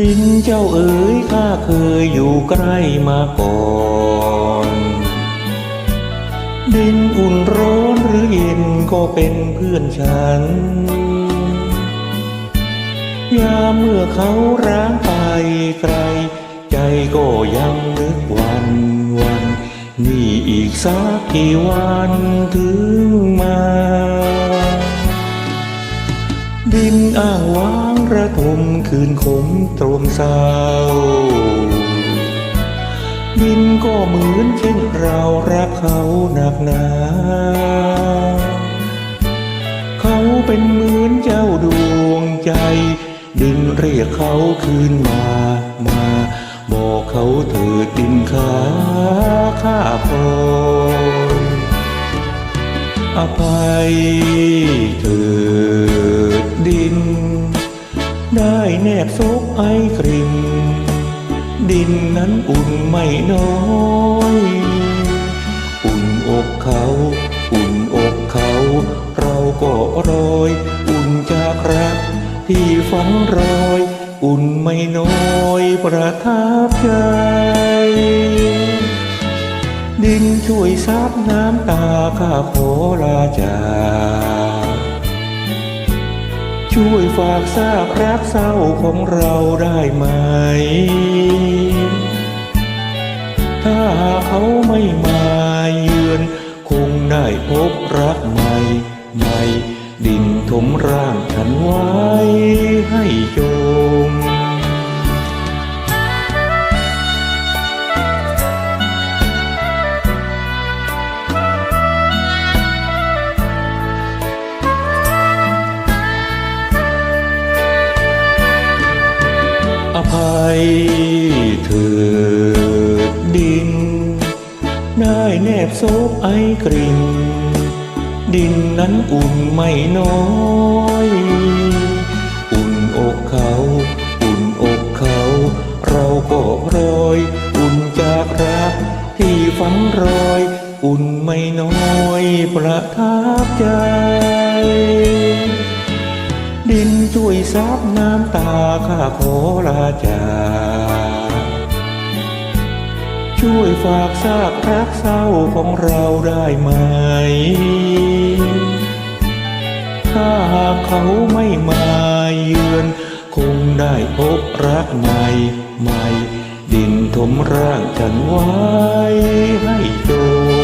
ดินเจ้าเอ๋ยข้าเคยอยู่ใกล้มาก่อน ดินอุ่นร้อนหรือเย็นก็เป็นเพื่อนฉัน ยามเมื่อเขาร้างไปไกล ใจก็ยังนึกวันวัน นี่อีกสักกี่วันถึงมา ดินอ้างว้างระทมคืนขมตรมเศร้า ดินก็เหมือนเช่นเรารักเขาหนักหนา เขาเป็นเหมือนเจ้าดวงใจ ดินเรียกเขาคืนมามา บอกเขาเถิดดินขาข้าพรอภัยเถิ ไอกริ่มดินนั้นอุ่นไม่น้อย อุ่นอกเขา อุ่นอกเขา เราก็รอย อุ่นจากรักที่ฝังรอย อุ่นไม่น้อยประทับใจ ดินช่วยซับน้ำตาข้าขอลาจาก ช่วยฝากซากรักเศร้าของเราได้ไหม ถ้าเขาไม่มาเยือน คงได้พบรักใหม่ ใหม่ ดินถมร่างฉันไว้ให้จม ภัยเถิดดิน ได้แนบโซบไอกริ่งดินนั้นอุ่นไม่น้อย อุ่นอกเขา อุ่นอกเขา เราก็รอย อุ่นจากรักที่ฝังรอย อุ่นไม่น้อยประทับใจ ดินช่วยซับน้ำตาข้าขอลาจา ช่วยฝากซากรักเศร้าของเราได้ไหม ถ้าหากเขาไม่มาเยือน คงได้พบรักใหม่ใหม่ ดินถมร่างฉันไว้ให้จม